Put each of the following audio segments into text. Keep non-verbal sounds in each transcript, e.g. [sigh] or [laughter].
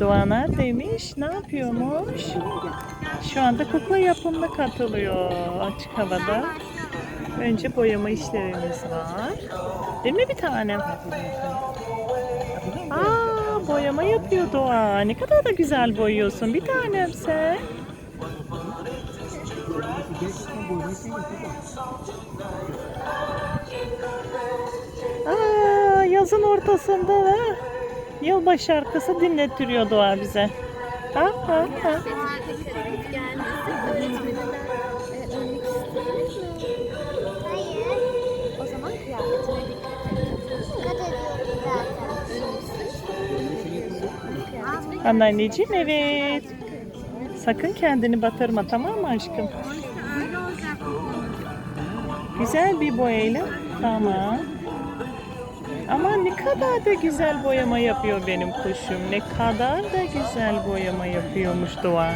Doğa neredeymiş? Ne yapıyormuş? Şu anda kukla yapımına katılıyor açık havada. Önce boyama işlerimiz var. Değil mi bir tanem? Aa, boyama yapıyor Doğa. Ne kadar da güzel boyuyorsun bir tanem sen. Aa, yazın ortasında da yılbaşı şarkısı dinlettiriyor Doğa bize. Ha, ha, ha. Anneanneciğim evet. Sakın kendini batırma tamam mı aşkım? Güzel bir boyayla. Tamam. Ama ne kadar da güzel boyama yapıyor benim kuşum. Ne kadar da güzel boyama yapıyormuş Doğa.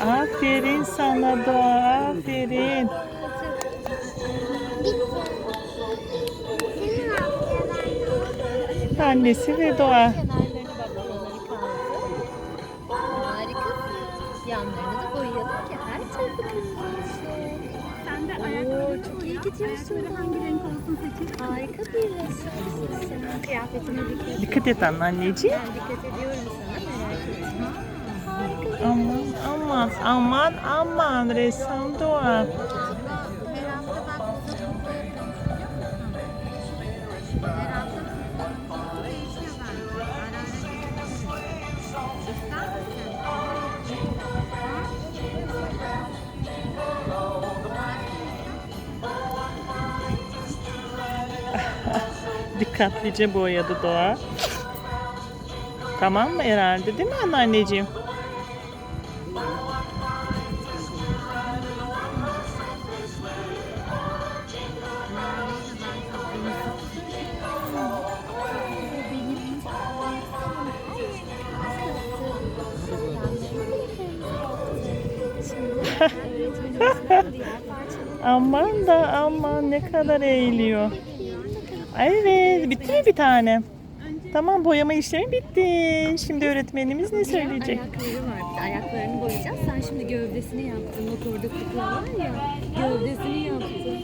Aferin sana Doğa, aferin. Annesi ve Doğa. Yanlarını da boyayalım ki her tarafı kırmızı olsun. Sen de Oo, çok iyi gidiyorsun. hangi renk olsun seçin. Harika bir ressamsın. Kıyafetine dikkat et. Dikkat et anneanneciğim. Ben dikkat ediyorum sana merak etme. Harika. Aman aman aman aman ressam Doğa. Biliyor musun? Dikkatlice boyadı Doğa. Tamam mı herhalde değil mi anneanneciğim? [laughs] Aman da aman ne kadar eğiliyor. Evet bitti mi bir tane? Tamam boyama işlemi bitti. Şimdi öğretmenimiz ne söyleyecek? Ayakları var. Bir ayaklarını boyayacağız. Sen şimdi gövdesini yaptın. Bak orada kukla var ya. Gövdesini yaptın.